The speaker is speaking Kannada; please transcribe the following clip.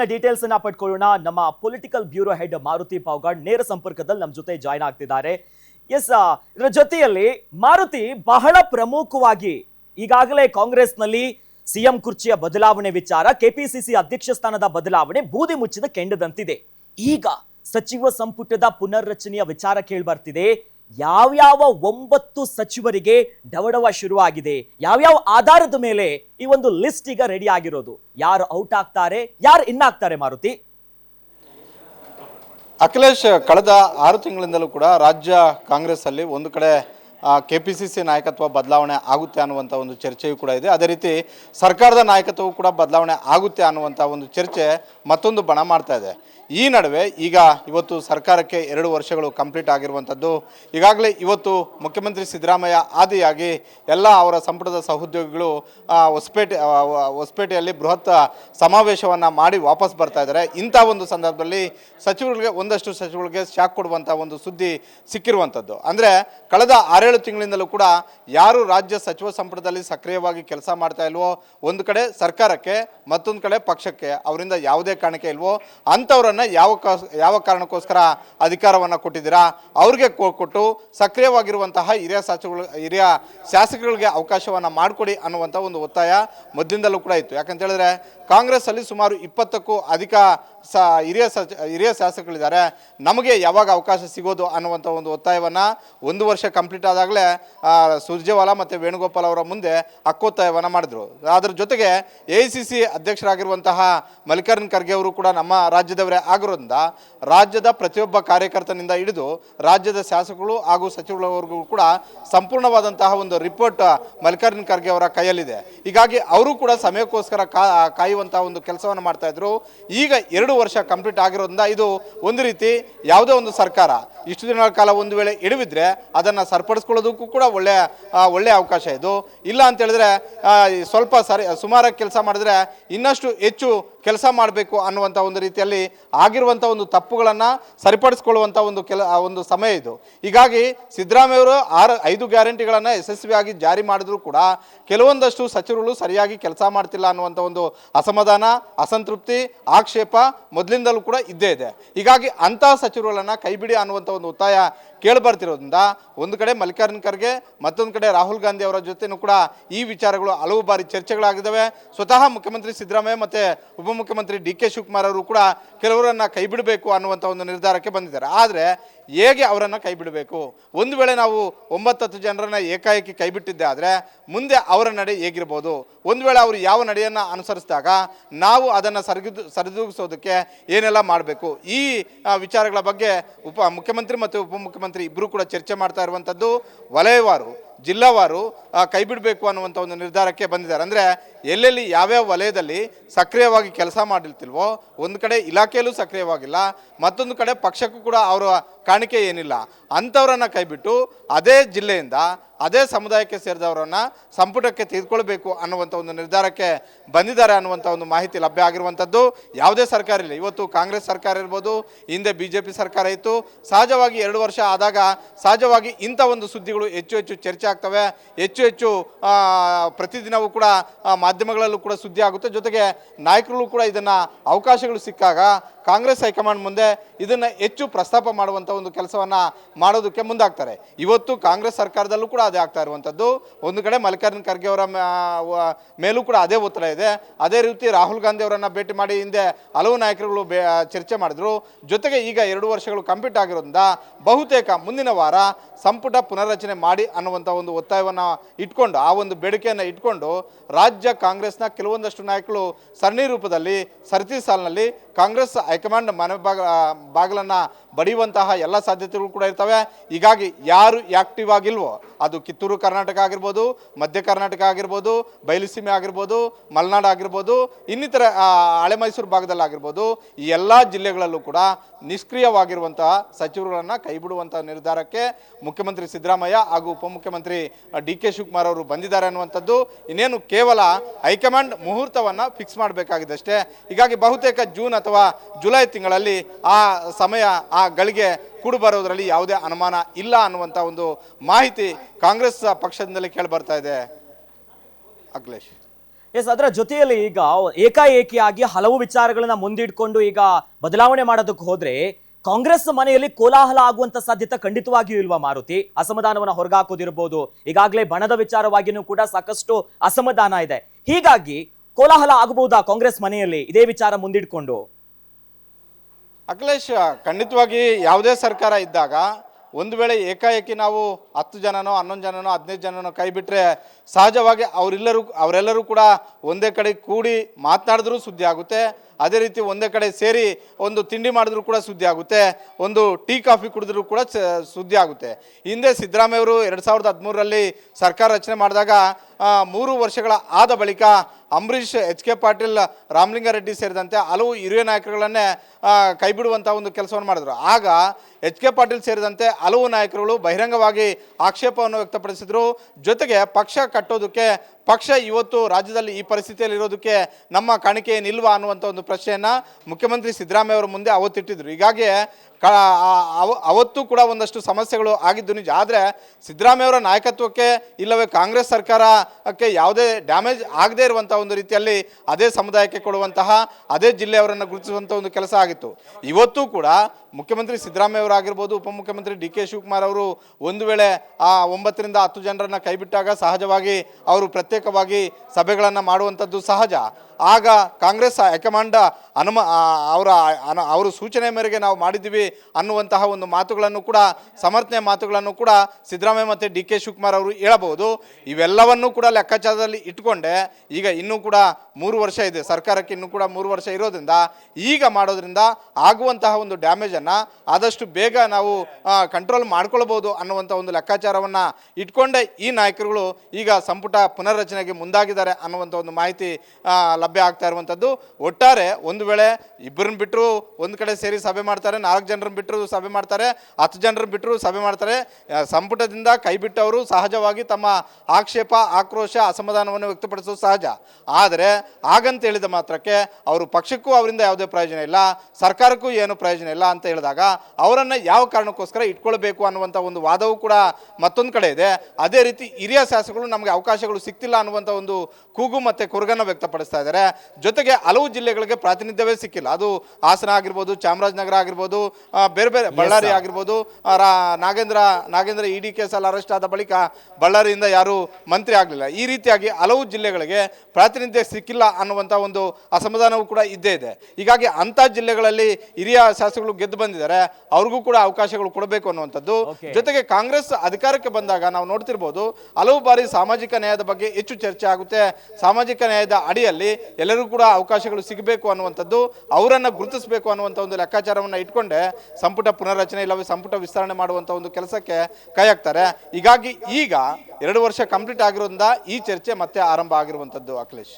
ಹೆಚ್ಚಿನ ಡೀಟೇಲ್ಸ್ ಅನ್ನ ಪಡ್ಕೊಳ್ಳೋಣ. ನಮ್ಮ political bureau head Maruti Pavgad ನೇರ ಸಂಪರ್ಕದಲ್ಲಿ ನಮ್ಮ ಜೊತೆ ಜಾಯ್ನ್ ಆಗ್ತಿದ್ದಾರೆ. ಎಸ್ ಇದರ ಜೊತೆಯಲ್ಲಿ ಮಾರುತಿ ಬಹಳ ಪ್ರಮುಖವಾಗಿ ಈಗಾಗಲೇ ಕಾಂಗ್ರೆಸ್ನಲ್ಲಿ ಸಿಎಂ ಕುರ್ಚಿಯ ಬದಲಾವಣೆ ವಿಚಾರ, ಕೆಪಿಸಿಸಿ ಅಧ್ಯಕ್ಷ ಸ್ಥಾನದ ಬದಲಾವಣೆ ಬೂದಿ ಮುಚ್ಚಿದ ಕೆಂಡದಂತಿದೆ. ಈಗ ಸಚಿವ ಸಂಪುಟದ ಪುನರ್ರಚನೆಯ ವಿಚಾರ ಕೇಳ್ಬರ್ತಿದೆ. ಯಾವ್ಯಾವ ಒಂಬತ್ತು ಸಚಿವರಿಗೆ ಡವಡವ ಶುರುವಾಗಿದೆ, ಯಾವ್ಯಾವ ಆಧಾರದ ಮೇಲೆ ಈ ಒಂದು ಲಿಸ್ಟ್ ಈಗ ರೆಡಿ ಆಗಿರೋದು? ಯಾರು ಔಟ್ ಆಗ್ತಾರೆ, ಯಾರು ಇನ್ ಆಗ್ತಾರೆ ಮಾರುತಿ? ಅಖಿಲೇಶ್, ಕಳೆದ ಆರು ತಿಂಗಳಿಂದಲೂ ಕೂಡ ರಾಜ್ಯ ಕಾಂಗ್ರೆಸ್ ಅಲ್ಲಿ ಒಂದು ಕಡೆ ಕೆ ಪಿ ಸಿ ಸಿ ನಾಯಕತ್ವ ಬದಲಾವಣೆ ಆಗುತ್ತೆ ಅನ್ನುವಂಥ ಒಂದು ಚರ್ಚೆಯೂ ಕೂಡ ಇದೆ. ಅದೇ ರೀತಿ ಸರ್ಕಾರದ ನಾಯಕತ್ವವು ಕೂಡ ಬದಲಾವಣೆ ಆಗುತ್ತೆ ಅನ್ನುವಂಥ ಒಂದು ಚರ್ಚೆ ಮತ್ತೊಂದು ಬಣ ಮಾಡ್ತಾ ಇದೆ. ಈ ನಡುವೆ ಈಗ ಇವತ್ತು ಸರ್ಕಾರಕ್ಕೆ ಎರಡು ವರ್ಷಗಳು ಕಂಪ್ಲೀಟ್ ಆಗಿರುವಂಥದ್ದು ಈಗಾಗಲೇ ಇವತ್ತು ಮುಖ್ಯಮಂತ್ರಿ ಸಿದ್ದರಾಮಯ್ಯ ಆದಿಯಾಗಿ ಎಲ್ಲ ಅವರ ಸಂಪುಟದ ಸಹೋದ್ಯೋಗಿಗಳು ಹೊಸಪೇಟೆ ಹೊಸಪೇಟೆಯಲ್ಲಿ ಬೃಹತ್ ಸಮಾವೇಶವನ್ನು ಮಾಡಿ ವಾಪಸ್ ಬರ್ತಾ ಇದ್ದಾರೆ. ಇಂಥ ಒಂದು ಸಂದರ್ಭದಲ್ಲಿ ಸಚಿವರಿಗೆ ಒಂದಷ್ಟು ಸಚಿವರಿಗೆ ಶಾಕ್ ಕೊಡುವಂಥ ಒಂದು ಸುದ್ದಿ ಸಿಕ್ಕಿರುವಂಥದ್ದು ಅಂದರೆ ಕಳೆದ ಆರೇಳು ತಿಂಗಳಿಂದಲೂ ಕೂಡ ಯಾರು ರಾಜ್ಯ ಸಚಿವ ಸಂಪುಟದಲ್ಲಿ ಸಕ್ರಿಯವಾಗಿ ಕೆಲಸ ಮಾಡ್ತಾ ಇಲ್ವೋ, ಒಂದು ಕಡೆ ಸರ್ಕಾರಕ್ಕೆ, ಮತ್ತೊಂದು ಕಡೆ ಪಕ್ಷಕ್ಕೆ ಅವರಿಂದ ಯಾವುದೇ ಕಾರಣಕ್ಕೆ ಇಲ್ವೋ, ಅಂಥವ್ರನ್ನ ಯಾವ ಯಾವ ಕಾರಣಕ್ಕೋಸ್ಕರ ಅಧಿಕಾರವನ್ನು ಕೊಟ್ಟಿದ್ದೀರಾ, ಅವ್ರಿಗೆ ಕೊಟ್ಟು ಸಕ್ರಿಯವಾಗಿರುವಂತಹ ಹಿರಿಯ ಸಚಿವಗಳು, ಹಿರಿಯ ಶಾಸಕರಿಗೆ ಅವಕಾಶವನ್ನು ಮಾಡಿಕೊಡಿ ಅನ್ನುವಂಥ ಒಂದು ಒತ್ತಾಯ ಮೊದಲಿಂದಲೂ ಕೂಡ ಇತ್ತು. ಯಾಕಂತ ಹೇಳಿದ್ರೆ ಕಾಂಗ್ರೆಸ್ಸಲ್ಲಿ ಸುಮಾರು ಇಪ್ಪತ್ತಕ್ಕೂ ಅಧಿಕ ಸ, ಹಿರಿಯ ಸಚ, ಹಿರಿಯ ಶಾಸಕರಿದ್ದಾರೆ. ನಮಗೆ ಯಾವಾಗ ಅವಕಾಶ ಸಿಗೋದು ಅನ್ನುವಂಥ ಒಂದು ಒತ್ತಾಯವನ್ನು ಒಂದು ವರ್ಷ ಕಂಪ್ಲೀಟ್ ಆದಾಗಲೇ ಸುರ್ಜೇವಾಲಾ ಮತ್ತು ವೇಣುಗೋಪಾಲ್ ಅವರ ಮುಂದೆ ಹಕ್ಕೊತ್ತಾಯವನ್ನು ಮಾಡಿದ್ರು. ಅದರ ಜೊತೆಗೆ ಎ ಸಿ ಸಿ ಅಧ್ಯಕ್ಷರಾಗಿರುವಂತಹ ಮಲ್ಲಿಕಾರ್ಜುನ್ ಖರ್ಗೆ ಅವರು ಕೂಡ ನಮ್ಮ ರಾಜ್ಯದವರೇ ಆಗಿರೋದ್ರಿಂದ ರಾಜ್ಯದ ಪ್ರತಿಯೊಬ್ಬ ಕಾರ್ಯಕರ್ತನಿಂದ ಹಿಡಿದು ರಾಜ್ಯದ ಶಾಸಕರು ಹಾಗೂ ಸಚಿವರವರೆಗೂ ಕೂಡ ಸಂಪೂರ್ಣವಾದಂತಹ ಒಂದು ರಿಪೋರ್ಟ್ ಮಲ್ಲಿಕಾರ್ಜುನ್ ಖರ್ಗೆ ಅವರ ಕೈಯಲ್ಲಿದೆ. ಹೀಗಾಗಿ ಅವರು ಕೂಡ ಸಮಯಕ್ಕೋಸ್ಕರ ಕಾಯುವಂತಹ ಒಂದು ಕೆಲಸವನ್ನು ಮಾಡ್ತಾ ಇದ್ರು. ಈಗ ಎರಡು ವರ್ಷ ಕಂಪ್ಲೀಟ್ ಆಗಿರೋದ್ರಿಂದ ಇದು ಒಂದು ರೀತಿ ಯಾವುದೇ ಒಂದು ಸರ್ಕಾರ, ಇಷ್ಟು ದಿನಗಳ ಕಾಲ ಒಂದು ವೇಳೆ ಎಡವಿದ್ರೆ ಅದನ್ನು ಸರಿಪಡಿಸ್ಕೊಳ್ಳೋದಕ್ಕೂ ಕೂಡ ಒಳ್ಳೆಯ ಒಳ್ಳೆಯ ಅವಕಾಶ ಇದು. ಇಲ್ಲ ಅಂತ ಹೇಳಿದ್ರೆ ಸ್ವಲ್ಪ ಸರಿ ಸುಮಾರಾಗಿ ಕೆಲಸ ಮಾಡಿದ್ರೆ ಇನ್ನಷ್ಟು ಹೆಚ್ಚು ಕೆಲಸ ಮಾಡಬೇಕು ಅನ್ನುವಂಥ ಒಂದು ರೀತಿಯಲ್ಲಿ ಆಗಿರುವಂಥ ಒಂದು ತಪ್ಪುಗಳನ್ನು ಸರಿಪಡಿಸ್ಕೊಳ್ಳುವಂಥ ಒಂದು ಕೆಲ ಒಂದು ಸಮಯ ಇದು. ಹೀಗಾಗಿ ಸಿದ್ದರಾಮಯ್ಯವರು ಆರು, ಐದು ಗ್ಯಾರಂಟಿಗಳನ್ನು ಯಶಸ್ವಿಯಾಗಿ ಜಾರಿ ಮಾಡಿದ್ರು ಕೂಡ ಕೆಲವೊಂದಷ್ಟು ಸಚಿವರುಗಳು ಸರಿಯಾಗಿ ಕೆಲಸ ಮಾಡ್ತಿಲ್ಲ ಅನ್ನುವಂಥ ಒಂದು ಅಸಮಾಧಾನ, ಅಸಂತೃಪ್ತಿ, ಆಕ್ಷೇಪ ಮೊದಲಿಂದಲೂ ಕೂಡ ಇದ್ದೇ ಇದೆ. ಹೀಗಾಗಿ ಅಂತಹ ಸಚಿವರುಗಳನ್ನು ಕೈಬಿಡಿ ಅನ್ನುವಂಥ ಒಂದು ಒತ್ತಾಯ ಕೇಳಿಬರ್ತಿರೋದ್ರಿಂದ ಒಂದು ಕಡೆ ಖರ್ಗೆ, ಮತ್ತೊಂದು ಕಡೆ ರಾಹುಲ್ ಗಾಂಧಿ ಅವರ ಜೊತೆನೂ ಕೂಡ ಈ ವಿಚಾರಗಳು ಹಲವು ಬಾರಿ ಚರ್ಚೆಗಳಾಗಿದ್ದಾವೆ. ಸ್ವತಃ ಮುಖ್ಯಮಂತ್ರಿ ಸಿದ್ದರಾಮಯ್ಯ ಮತ್ತು ಉಪಮುಖ್ಯಮಂತ್ರಿ ಡಿ ಕೆ ಶಿವಕುಮಾರ್ ಅವರು ಕೂಡ ಕೆಲವರನ್ನು ಕೈ ಬಿಡಬೇಕು ಅನ್ನುವಂಥ ಒಂದು ನಿರ್ಧಾರಕ್ಕೆ ಬಂದಿದ್ದಾರೆ. ಆದರೆ ಹೇಗೆ ಅವರನ್ನು ಕೈ ಬಿಡಬೇಕು ಒಂದು ವೇಳೆ ನಾವು ಒಂಬತ್ತತ್ತು ಜನರನ್ನ ಏಕಾಏಕಿ ಕೈಬಿಟ್ಟಿದ್ದೆ ಆದರೆ ಮುಂದೆ ಅವರ ನಡೆ ಹೇಗಿರ್ಬೋದು? ಒಂದು ವೇಳೆ ಅವರು ಯಾವ ನಡೆಯನ್ನು ಅನುಸರಿಸಿದಾಗ ನಾವು ಅದನ್ನು ಸರಿದು ಸರಿದೂಗಿಸೋದಕ್ಕೆ ಏನೆಲ್ಲ ಮಾಡಬೇಕು? ಈ ವಿಚಾರಗಳ ಬಗ್ಗೆ ಉಪ ಮುಖ್ಯಮಂತ್ರಿ ಮತ್ತು ಉಪಮುಖ್ಯಮಂತ್ರಿ ಇಬ್ಬರು ಕೂಡ ಚರ್ಚೆ ಮಾಡ್ತಾ ಇರುವಂಥದ್ದು వలయవారు ಜಿಲ್ಲಾವಾರು ಕೈಬಿಡಬೇಕು ಅನ್ನುವಂಥ ಒಂದು ನಿರ್ಧಾರಕ್ಕೆ ಬಂದಿದ್ದಾರೆ. ಅಂದರೆ ಎಲ್ಲೆಲ್ಲಿ ಯಾವ್ಯಾವ ವಲಯದಲ್ಲಿ ಸಕ್ರಿಯವಾಗಿ ಕೆಲಸ ಮಾಡಿರ್ತಿಲ್ವೋ, ಒಂದು ಕಡೆ ಇಲಾಖೆಯಲ್ಲೂ ಸಕ್ರಿಯವಾಗಿಲ್ಲ, ಮತ್ತೊಂದು ಕಡೆ ಪಕ್ಷಕ್ಕೂ ಕೂಡ ಅವರ ಕಾಣಿಕೆ ಏನಿಲ್ಲ. ಅಂಥವ್ರನ್ನ ಕೈಬಿಟ್ಟು ಅದೇ ಜಿಲ್ಲೆಯಿಂದ, ಅದೇ ಸಮುದಾಯಕ್ಕೆ ಸೇರಿದವರನ್ನ ಸಂಪುಟಕ್ಕೆ ತೆಗೆದುಕೊಳ್ಬೇಕು ಅನ್ನುವಂಥ ಒಂದು ನಿರ್ಧಾರಕ್ಕೆ ಬಂದಿದ್ದಾರೆ ಅನ್ನುವಂಥ ಒಂದು ಮಾಹಿತಿ ಲಭ್ಯ ಆಗಿರುವಂಥದ್ದು. ಯಾವುದೇ ಸರ್ಕಾರ ಇಲ್ಲ. ಇವತ್ತು ಕಾಂಗ್ರೆಸ್ ಸರ್ಕಾರ ಇರ್ಬೋದು, ಹಿಂದೆ ಬಿ ಜೆ ಸರ್ಕಾರ ಇತ್ತು. ಸಹಜವಾಗಿ ಎರಡು ವರ್ಷ ಆದಾಗ ಸಹಜವಾಗಿ ಇಂಥ ಒಂದು ಸುದ್ದಿಗಳು ಹೆಚ್ಚು ಹೆಚ್ಚು ಚರ್ಚೆ ಆಗ್ತವೆ. ಹೆಚ್ಚು ಹೆಚ್ಚು ಪ್ರತಿದಿನವೂ ಕೂಡ ಮಾಧ್ಯಮಗಳಲ್ಲೂ ಕೂಡ ಸುದ್ದಿ ಆಗುತ್ತೆ. ಜೊತೆಗೆ ನಾಯಕರುಗಳು ಕೂಡ ಇದನ್ನು ಅವಕಾಶಗಳು ಸಿಕ್ಕಾಗ ಕಾಂಗ್ರೆಸ್ ಹೈಕಮಾಂಡ್ ಮುಂದೆ ಇದನ್ನು ಹೆಚ್ಚು ಪ್ರಸ್ತಾಪ ಮಾಡುವಂಥ ಒಂದು ಕೆಲಸವನ್ನು ಮಾಡೋದಕ್ಕೆ ಮುಂದಾಗ್ತಾರೆ. ಇವತ್ತು ಕಾಂಗ್ರೆಸ್ ಸರ್ಕಾರದಲ್ಲೂ ಕೂಡ ಅದೇ ಆಗ್ತಾ ಇರುವಂಥದ್ದು ಒಂದು ಕಡೆ ಮಲ್ಲಿಕಾರ್ಜುನ್ ಖರ್ಗೆ ಅವರ ಮೇಲೂ ಕೂಡ ಅದೇ ಒತ್ತಡ ಇದೆ. ಅದೇ ರೀತಿ ರಾಹುಲ್ ಗಾಂಧಿ ಅವರನ್ನು ಭೇಟಿ ಮಾಡಿ ಹಿಂದೆ ಹಲವು ನಾಯಕರುಗಳು ಚರ್ಚೆ ಮಾಡಿದ್ರು. ಜೊತೆಗೆ ಈಗ ಎರಡು ವರ್ಷಗಳು ಕಂಪ್ಲೀಟ್ ಆಗಿರೋದ್ರಿಂದ ಬಹುತೇಕ ಮುಂದಿನ ವಾರ ಸಂಪುಟ ಪುನರ್ರಚನೆ ಮಾಡಿ ಅನ್ನುವಂಥ ಒಂದು ಒತ್ತಾಯವನ್ನು ಇಟ್ಕೊಂಡು, ಆ ಒಂದು ಬೇಡಿಕೆಯನ್ನು ಇಟ್ಕೊಂಡು ರಾಜ್ಯ ಕಾಂಗ್ರೆಸ್ನ ಕೆಲವೊಂದಷ್ಟು ನಾಯಕರು ಸರಣಿ ರೂಪದಲ್ಲಿ, ಸರತಿ ಸಾಲಿನಲ್ಲಿ ಕಾಂಗ್ರೆಸ್ ಹೈಕಮಾಂಡ್ ಮನೆ ಬಾಗ ಬಾಗಿಲನ್ನು ಬಡಿಯುವಂತಹ ಎಲ್ಲ ಸಾಧ್ಯತೆಗಳು ಕೂಡ ಇರ್ತವೆ. ಹೀಗಾಗಿ ಯಾರು ಆಕ್ಟಿವ್ ಆಗಿಲ್ವೋ, ಅದು ಕಿತ್ತೂರು ಕರ್ನಾಟಕ ಆಗಿರ್ಬೋದು, ಮಧ್ಯ ಕರ್ನಾಟಕ ಆಗಿರ್ಬೋದು, ಬಯಲುಸೀಮೆ ಆಗಿರ್ಬೋದು, ಮಲೆನಾಡು ಆಗಿರ್ಬೋದು, ಇನ್ನಿತರ ಹಳೆ ಮೈಸೂರು ಭಾಗದಲ್ಲಿ ಆಗಿರ್ಬೋದು, ಈ ಎಲ್ಲ ಜಿಲ್ಲೆಗಳಲ್ಲೂ ಕೂಡ ನಿಷ್ಕ್ರಿಯವಾಗಿರುವಂತಹ ಸಚಿವರುಗಳನ್ನು ಕೈಬಿಡುವಂಥ ನಿರ್ಧಾರಕ್ಕೆ ಮುಖ್ಯಮಂತ್ರಿ ಸಿದ್ದರಾಮಯ್ಯ ಹಾಗೂ ಉಪಮುಖ್ಯಮಂತ್ರಿ ಡಿ ಕೆ ಶಿವಕುಮಾರ್ ಅವರು ಬಂದಿದ್ದಾರೆ ಅನ್ನುವಂಥದ್ದು ಇನ್ನೇನು ಕೇವಲ ಹೈಕಮಾಂಡ್ ಮುಹೂರ್ತವನ್ನು ಫಿಕ್ಸ್ ಮಾಡಬೇಕಾಗಿದೆ ಅಷ್ಟೇ. ಹೀಗಾಗಿ ಬಹುತೇಕ ಜೂನ್ ಅಥವಾ ಜುಲೈ ತಿಂಗಳಲ್ಲಿ ಆ ಸಮಯ, ಆ ಗಳಿಗೆ ಕೂಡು ಯಾವುದೇ ಅನುಮಾನ ಇಲ್ಲ ಅನ್ನುವಂಥ ಒಂದು ಮಾಹಿತಿ ಕಾಂಗ್ರೆಸ್ ಪಕ್ಷದಿಂದಲೇ ಕೇಳಿ ಬರ್ತಾ ಇದೆ. ಅಖಿಲೇಶ್. ಎಸ್ ಅದರ ಜೊತೆಯಲ್ಲಿ ಈಗ ಏಕಾಏಕಿಯಾಗಿ ಹಲವು ವಿಚಾರಗಳನ್ನ ಮುಂದಿಟ್ಕೊಂಡು ಈಗ ಬದಲಾವಣೆ ಮಾಡೋದಕ್ಕೆ ಹೋದ್ರೆ ಕಾಂಗ್ರೆಸ್ ಮನೆಯಲ್ಲಿ ಕೋಲಾಹಲ ಆಗುವಂತ ಸಾಧ್ಯತೆ ಖಂಡಿತವಾಗಿಯೂ ಇಲ್ವಾ ಮಾರುತಿ? ಅಸಮಾಧಾನವನ್ನ ಹೊರಗಾಕೋದಿರ್ಬೋದು. ಈಗಾಗಲೇ ಬಣದ ವಿಚಾರವಾಗಿಯೂ ಕೂಡ ಸಾಕಷ್ಟು ಅಸಮಾಧಾನ ಇದೆ. ಹೀಗಾಗಿ ಕೋಲಾಹಲ ಆಗಬಹುದಾ ಕಾಂಗ್ರೆಸ್ ಮನೆಯಲ್ಲಿ? ಇದೇ ವಿಚಾರ ಮುಂದಿಟ್ಕೊಂಡು. ಅಖಿಲೇಶ್, ಖಂಡಿತವಾಗಿ ಯಾವುದೇ ಸರ್ಕಾರ ಇದ್ದಾಗ ಒಂದು ವೇಳೆ ಏಕಾಏಕಿ ನಾವು ಹತ್ತು ಜನನೋ, ಹನ್ನೊಂದು ಜನನೋ, ಹದಿನೈದು ಜನನೋ ಕೈ ಬಿಟ್ಟರೆ ಸಹಜವಾಗಿ ಅವರೆಲ್ಲರೂ ಅವರೆಲ್ಲರೂ ಕೂಡ ಒಂದೇ ಕಡೆ ಕೂಡಿ ಮಾತನಾಡಿದ್ರೂ ಸುದ್ದಿ ಆಗುತ್ತೆ. ಅದೇ ರೀತಿ ಒಂದೇ ಕಡೆ ಸೇರಿ ಒಂದು ತಿಂಡಿ ಮಾಡಿದ್ರು ಕೂಡ ಸುದ್ದಿ ಆಗುತ್ತೆ. ಒಂದು ಟೀ ಕಾಫಿ ಕುಡಿದ್ರು ಕೂಡ ಸುದ್ದಿ ಆಗುತ್ತೆ. ಹಿಂದೆ ಸಿದ್ದರಾಮಯ್ಯವರು ಎರಡು ಸಾವಿರದ ಹದಿಮೂರರಲ್ಲಿ ಸರ್ಕಾರ ರಚನೆ ಮಾಡಿದಾಗ ಮೂರು ವರ್ಷಗಳ ಆದ ಬಳಿಕ ಅಂಬರೀಷ್, ಎಚ್ ಕೆ ಪಾಟೀಲ್, ರಾಮಲಿಂಗಾರೆಡ್ಡಿ ಸೇರಿದಂತೆ ಹಲವು ಹಿರಿಯ ನಾಯಕರುಗಳನ್ನೇ ಕೈಬಿಡುವಂಥ ಒಂದು ಕೆಲಸವನ್ನು ಮಾಡಿದ್ರು. ಆಗ ಎಚ್ ಕೆ ಪಾಟೀಲ್ ಸೇರಿದಂತೆ ಹಲವು ನಾಯಕರುಗಳು ಬಹಿರಂಗವಾಗಿ ಆಕ್ಷೇಪವನ್ನು ವ್ಯಕ್ತಪಡಿಸಿದ್ರು. ಜೊತೆಗೆ ಪಕ್ಷ ಕಟ್ಟೋದಕ್ಕೆ, ಪಕ್ಷ ಇವತ್ತು ರಾಜ್ಯದಲ್ಲಿ ಈ ಪರಿಸ್ಥಿತಿಯಲ್ಲಿ ಇರೋದಕ್ಕೆ ನಮ್ಮ ಕಾಣಿಕೆ ಏನಿಲ್ವಾ ಅನ್ನುವಂಥ ಒಂದು ಪ್ರಶ್ನೆಯನ್ನು ಮುಖ್ಯಮಂತ್ರಿ ಸಿದ್ದರಾಮಯ್ಯ ಅವರ ಮುಂದೆ ಅವತ್ತಿಟ್ಟಿದ್ರು. ಹೀಗಾಗಿ ಕ ಅವ- ಅವತ್ತು ಕೂಡ ಒಂದಷ್ಟು ಸಮಸ್ಯೆಗಳು ಆಗಿದ್ದು ನಿಜ. ಆದರೆ ಸಿದ್ದರಾಮಯ್ಯ ಅವರ ನಾಯಕತ್ವಕ್ಕೆ ಇಲ್ಲವೇ ಕಾಂಗ್ರೆಸ್ ಸರ್ಕಾರಕ್ಕೆ ಯಾವುದೇ ಡ್ಯಾಮೇಜ್ ಆಗದೇ ಇರುವಂಥ ಒಂದು ರೀತಿಯಲ್ಲಿ ಅದೇ ಸಮುದಾಯಕ್ಕೆ ಕೊಡುವಂತಹ, ಅದೇ ಜಿಲ್ಲೆಯವರನ್ನು ಗುರುತಿಸುವಂಥ ಒಂದು ಕೆಲಸ ಆಗಿತ್ತು. ಇವತ್ತು ಕೂಡ ಮುಖ್ಯಮಂತ್ರಿ ಸಿದ್ದರಾಮಯ್ಯ ಅವರಾಗಿರ್ಬೋದು ಉಪಮುಖ್ಯಮಂತ್ರಿ ಡಿ ಕೆ ಶಿವಕುಮಾರ್ ಅವರು ಒಂದು ವೇಳೆ ಆ ಒಂಬತ್ತರಿಂದ ಹತ್ತು ಜನರನ್ನು ಕೈಬಿಟ್ಟಾಗ ಸಹಜವಾಗಿ ಅವರು ಪ್ರತ್ಯೇಕವಾಗಿ ಸಭೆಗಳನ್ನು ಮಾಡುವಂಥದ್ದು ಸಹಜ. ಆಗ ಕಾಂಗ್ರೆಸ್ ಹೈಕಮಾಂಡ್ ಅನುಮ ಅವರ ಅವರ ಸೂಚನೆ ಮೇರೆಗೆ ನಾವು ಮಾಡಿದ್ದೀವಿ ಅನ್ನುವಂತಹ ಒಂದು ಮಾತುಗಳನ್ನು ಕೂಡ ಸಮರ್ಥನೆ ಮಾತುಗಳನ್ನು ಕೂಡ ಸಿದ್ದರಾಮಯ್ಯ ಮತ್ತು ಡಿ ಕೆ ಶಿವಕುಮಾರ್ ಅವರು ಹೇಳಬಹುದು. ಇವೆಲ್ಲವನ್ನೂ ಕೂಡ ಲೆಕ್ಕಾಚಾರದಲ್ಲಿ ಇಟ್ಕೊಂಡೆ. ಈಗ ಇನ್ನೂ ಕೂಡ ಮೂರು ವರ್ಷ ಇದೆ. ಸರ್ಕಾರಕ್ಕೆ ಇನ್ನೂ ಕೂಡ ಮೂರು ವರ್ಷ ಇರೋದ್ರಿಂದ ಈಗ ಮಾಡೋದ್ರಿಂದ ಆಗುವಂತಹ ಒಂದು ಡ್ಯಾಮೇಜನ್ನು ಆದಷ್ಟು ಬೇಗ ನಾವು ಕಂಟ್ರೋಲ್ ಮಾಡ್ಕೊಳ್ಬೋದು ಅನ್ನುವಂಥ ಒಂದು ಲೆಕ್ಕಾಚಾರವನ್ನು ಇಟ್ಕೊಂಡೆ. ಈ ನಾಯಕರುಗಳು ಈಗ ಸಂಪುಟ ಪುನರ್ರಚನೆಗೆ ಮುಂದಾಗಿದ್ದಾರೆ ಅನ್ನುವಂಥ ಒಂದು ಮಾಹಿತಿ ಆ, ಲಭ್ಯ ಆಗ್ತಾ ಇರುವಂಥದ್ದು ಒಟ್ಟಾರೆ ಒಂದು ವೇಳೆ ಇಬ್ಬರನ್ನ ಬಿಟ್ಟರು ಒಂದು ಕಡೆ ಸೇರಿ ಸಭೆ ಮಾಡ್ತಾರೆ, ನಾಲ್ಕು ಜನರನ್ನ ಬಿಟ್ಟರು ಸಭೆ ಮಾಡ್ತಾರೆ, ಹತ್ತು ಜನರನ್ನ ಬಿಟ್ಟರು ಸಭೆ ಮಾಡ್ತಾರೆ ಸಂಪುಟದಿಂದ ಕೈ ಬಿಟ್ಟವರು ಸಹಜವಾಗಿ ತಮ್ಮ ಆಕ್ಷೇಪ, ಆಕ್ರೋಶ, ಅಸಮಾಧಾನವನ್ನು ವ್ಯಕ್ತಪಡಿಸೋದು ಸಹಜ. ಆದರೆ ಹಾಗಂತ ಹೇಳಿದ ಮಾತ್ರಕ್ಕೆ ಅವರು ಪಕ್ಷಕ್ಕೂ ಅವರಿಂದ ಯಾವುದೇ ಪ್ರಯೋಜನ ಇಲ್ಲ, ಸರ್ಕಾರಕ್ಕೂ ಏನು ಪ್ರಯೋಜನ ಇಲ್ಲ ಅಂತ ಹೇಳಿದಾಗ ಅವರನ್ನು ಯಾವ ಕಾರಣಕ್ಕೋಸ್ಕರ ಇಟ್ಕೊಳ್ಬೇಕು ಅನ್ನುವಂಥ ಒಂದು ವಾದವೂ ಕೂಡ ಮತ್ತೊಂದು ಕಡೆ ಇದೆ. ಅದೇ ರೀತಿ ಹಿರಿಯ ಶಾಸಕರು ನಮಗೆ ಅವಕಾಶಗಳು ಸಿಗ್ತಿಲ್ಲ ಅನ್ನುವಂಥ ಒಂದು ಕೂಗು ಮತ್ತು ಕುರುಗನ್ನು ವ್ಯಕ್ತಪಡಿಸ್ತಾ ಇದ್ದಾರೆ. ಜೊತೆಗೆ ಹಲವು ಜಿಲ್ಲೆಗಳಿಗೆ ಪ್ರಾತಿನಿಧ್ಯವೇ ಸಿಕ್ಕಿಲ್ಲ. ಅದು ಹಾಸನ ಆಗಿರ್ಬೋದು ಚಾಮರಾಜನಗರ ಆಗಿರ್ಬೋದು ಬೇರೆ ಬೇರೆ ಬಳ್ಳಾರಿ ಆಗಿರ್ಬೋದು ನಾಗೇಂದ್ರ ನಾಗೇಂದ್ರ ಇ ಡಿ ಕೇಸಲ್ಲಿ ಅರೆಸ್ಟ್ ಆದ ಬಳಿಕ ಬಳ್ಳಾರಿಯಿಂದ ಯಾರು ಮಂತ್ರಿ ಆಗಲಿಲ್ಲ. ಈ ರೀತಿಯಾಗಿ ಹಲವು ಜಿಲ್ಲೆಗಳಿಗೆ ಪ್ರಾತಿನಿಧ್ಯ ಸಿಕ್ಕಿಲ್ಲ ಅನ್ನುವಂಥ ಒಂದು ಅಸಮಾಧಾನವೂ ಕೂಡ ಇದ್ದೇ ಇದೆ. ಹೀಗಾಗಿ ಅಂಥ ಜಿಲ್ಲೆಗಳಲ್ಲಿ ಹಿರಿಯ ಶಾಸಕರು ಗೆದ್ದು ಬಂದಿದ್ದಾರೆ. ಅವ್ರಿಗೂ ಕೂಡ ಅವಕಾಶಗಳು ಕೊಡಬೇಕು ಅನ್ನುವಂಥದ್ದು. ಜೊತೆಗೆ ಕಾಂಗ್ರೆಸ್ ಅಧಿಕಾರಕ್ಕೆ ಬಂದಾಗ ನಾವು ನೋಡ್ತಿರ್ಬೋದು ಹಲವು ಬಾರಿ ಸಾಮಾಜಿಕ ನ್ಯಾಯದ ಬಗ್ಗೆ ಹೆಚ್ಚು ಚರ್ಚೆ ಆಗುತ್ತೆ. ಸಾಮಾಜಿಕ ನ್ಯಾಯದ ಅಡಿಯಲ್ಲಿ ಎಲ್ಲರಿಗೂ ಕೂಡ ಅವಕಾಶಗಳು ಸಿಗಬೇಕು ಅನ್ನುವಂಥದ್ದು, ಅವರನ್ನು ಗುರುತಿಸಬೇಕು ಅನ್ನುವಂಥ ಒಂದು ಲೆಕ್ಕಾಚಾರವನ್ನು ಇಟ್ಕೊಂಡೆ ಸಂಪುಟ ಪುನರ್ರಚನೆ ಇಲ್ಲವೇ ಸಂಪುಟ ವಿಸ್ತರಣೆ ಮಾಡುವಂಥ ಒಂದು ಕೆಲಸಕ್ಕೆ ಕೈ ಹಾಕ್ತಾರೆ. ಹೀಗಾಗಿ ಈಗ ಎರಡು ವರ್ಷ ಕಂಪ್ಲೀಟ್ ಆಗಿರೋದ್ರಿಂದ ಈ ಚರ್ಚೆ ಮತ್ತೆ ಆರಂಭ ಆಗಿರುವಂಥದ್ದು ಅಖಿಲೇಶ್.